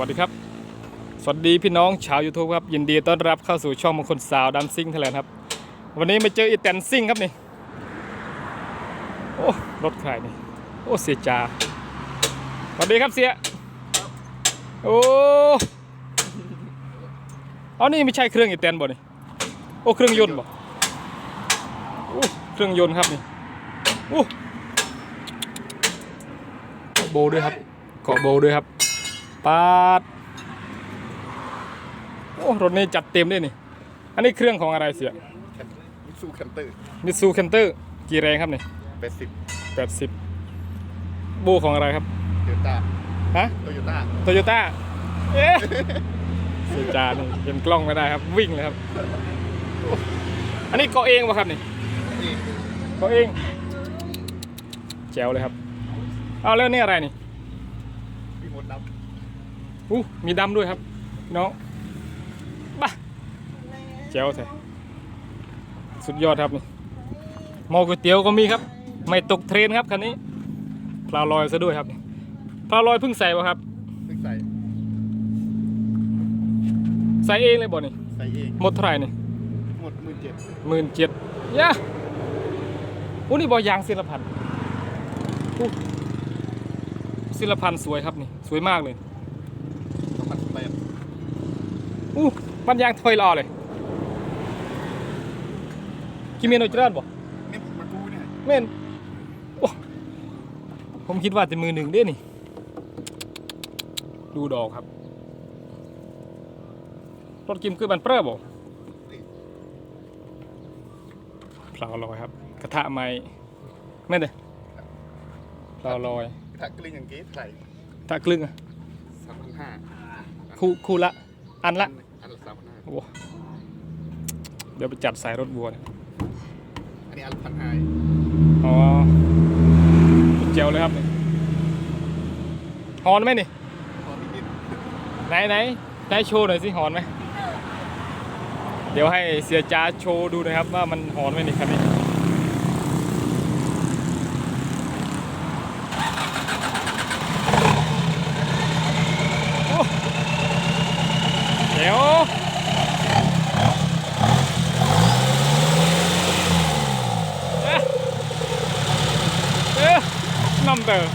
วัสดีครับ สวัสดีพี่น้องชาว YouTube ครับ ยินดีต้อนรับเข้าสู่ช่องมงคลสาวดัมซิ่งไทยแลนด์ครับ วันนี้มาเจออีแตนซิ่งครับนี่โอ้รถใครนี่โอ้เสียจาสวัสดีครับเสียโอ้เอานี่ไม่ใช่เครื่องอีแตนบ่นี่โอ้เครื่องยนต์บ่โอ้เครื่องยนต์ครับนี่โอ้โบด้วยครับเกาะโบด้วยครับ ปาดโอ้รถนี้จัดเต็มด้วยนี่ อันนี้เครื่องของอะไรเสียมิซูแคนเตอร์มิซูเคนเตอร์กี่แรงครับนี่แปดสิบแปดสิบโบของอะไรครับโตโยต้าฮะโตโยต้าโตโยต้าเอ๊ะเสียจานนี่เห็นกล้องไม่ได้ครับ วิ่งเลยครับโอ้อันนี้เกาะเองป่ะครับนี่นี่เกาะเองแจ๋วเลยครับ เอาแล้วนี่อะไรนี่พี่มดนับ อู้มีดำด้วยครับพี่น้องบ้าแจ๋วแท้สุดยอดครับนี่หม้อก๋วยเตี๋ยวก็มีครับ ไม่ตกเทรนครับคันนี้พลาลอยซะด้วยครับพลาลอยเพิ่งใส่ป่ะครับเพิ่งใส่ใส่เองเลยบ่นี่ใส่เองหมดเท่าไหร่นี่หมดหมื่นเจ็ดหมื่นเจ็ดยะอู้นี่บอยางศิลพันธ์อู้ศิลพันธ์สวยครับนี่สวยมากเลย สองพันแปด อู้ปันยางถอยรอเลยกิเมนโอจราดบ่นี่มากูเนี่ยเม่นโอ้ผมคิดว่าจะมือหนึ่งเด้นี่ ดูดอกครับ รถกิมคือบันเปรอบ่พลาวลอยครับ กระทะไม้แม่นเด้พลาวลอยถ้ากลิ้งอย่างเงี้ใส่ถ้ากลึงอะสามพันห้าคู่คู่ละ อันละอันละสามพันห้าโอ้เดี๋ยวไปจัดใส่รถบัวเนี่ยอันนี้อันละพันห้าอ๋อเจียวเลยครับนี่หอนไหมนี่พอนิดไหนไหนไหนโชว์หน่อยสิหอนไหมเดี๋ยวให้เสียจ้าโชว์ดูนะครับว่ามันหอนไหมนี่คันนี้ โอ้เดี๋ยวเอ๊ะเอ๊ะ นัมเตอร์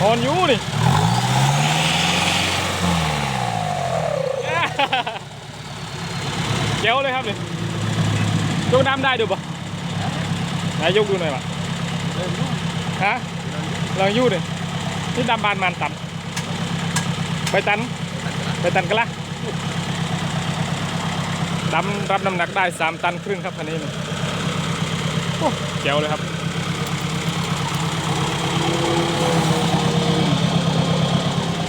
หอนยูนี่เจ๋วเลยครับนี่ยกน้ำได้ดูปะไหนยกดูหน่อยปะฮะลองยูดินี่ดำบานมันตันไปตันไปตันกันละดำรับน้ำหนักได้สามตันครึ่งครับคันนี้นี่โอ้เจ๋วเลยครับ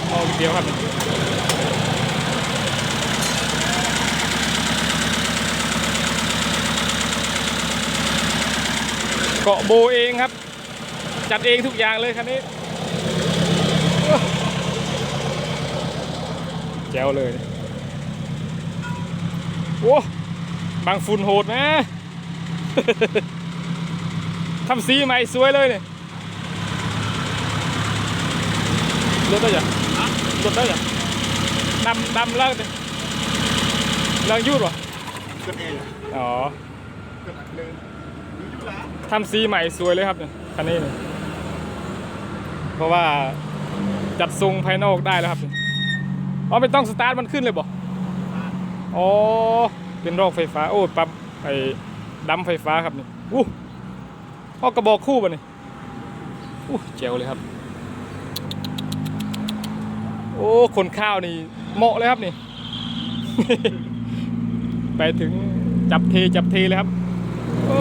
โอ้เดียวครับเกาะโบเองครับ จัดเองทุกอย่างเลยคันนี้แจ๋วเลยโอ้บางฝุ่นโหดนะทำสีใหม่สวยเลยเนี่ย รถได้ยังรถได้ยังดำดำแล้วเนี่ยเรื่องยูดวะเกินเองอ๋อเกินอันเลยนี่จุฬาทำสีใหม่สวยเลยครับเนี่ยคันนี้เนี่ยเพราะว่าจัดทรงภายนอกได้แล้วครับเนี่ยอ๋อไม่ต้องสตาร์ทมันขึ้นเลยบ่อ๋อเป็นรอกไฟฟ้า โอ้ปั๊บไอ้ดัมไฟฟ้าครับนี่อู้พ่อกระบอกคู่ป่ะนี่อู้เจ๋วเลยครับ โอ้คนข้าวนี่เหมาะเลยครับนี่ ไปถึงจับเทจับเทเลยครับ โอ้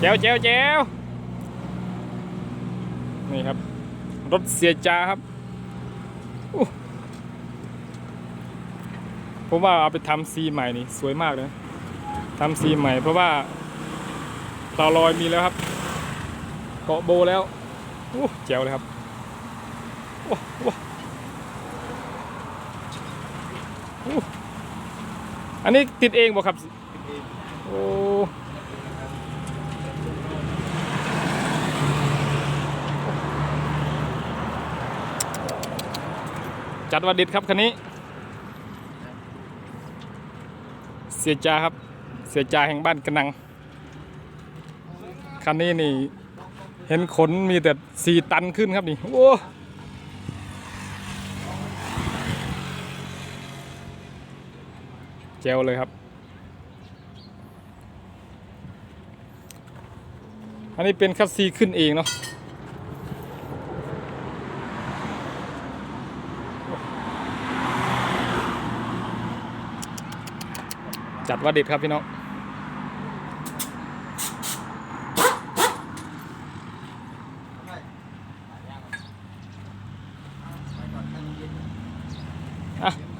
แจวแจวแจวนี่ครับ รถเสียจาครับผมว่าเอาไปทำซีใหม่นี่สวยมากเลยทำซีใหม่ เพราะว่าเตาลอยมีแล้วครับ เกาะโบแล้วอู้แจ๋วเลยครับว้าวว้าวอู้ อันนี้ติดเองบ่ครับโอ้จัดว่าเด็ดครับคันนี้ เสียจาครับ เสียจาแห่งบ้านกระนัง คันนี้นี่ เห็นขนมีแต่สี่ตันขึ้นครับนี่ โอ้ จลเลยครับ อันนี้เป็นคัสซีขึ้นเองเนาะจัดว่าเด็ดครับพี่น้องอะ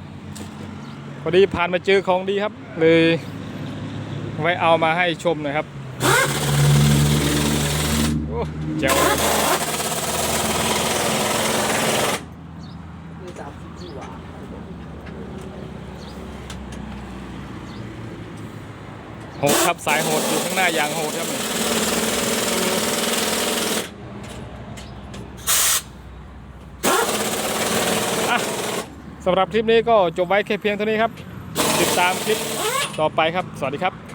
พอดีผ่านมาเจอของดีครับ เลยไว้เอามาให้ชมหน่อยครับโอ้เจ๋วโหดครับสายโหดอยู่ข้างหน้ายางโหดครับนี่อะ สำหรับคลิปนี้ก็จบไว้แค่เพียงเท่านี้ครับ ติดตามคลิปต่อไปครับ สวัสดีครับ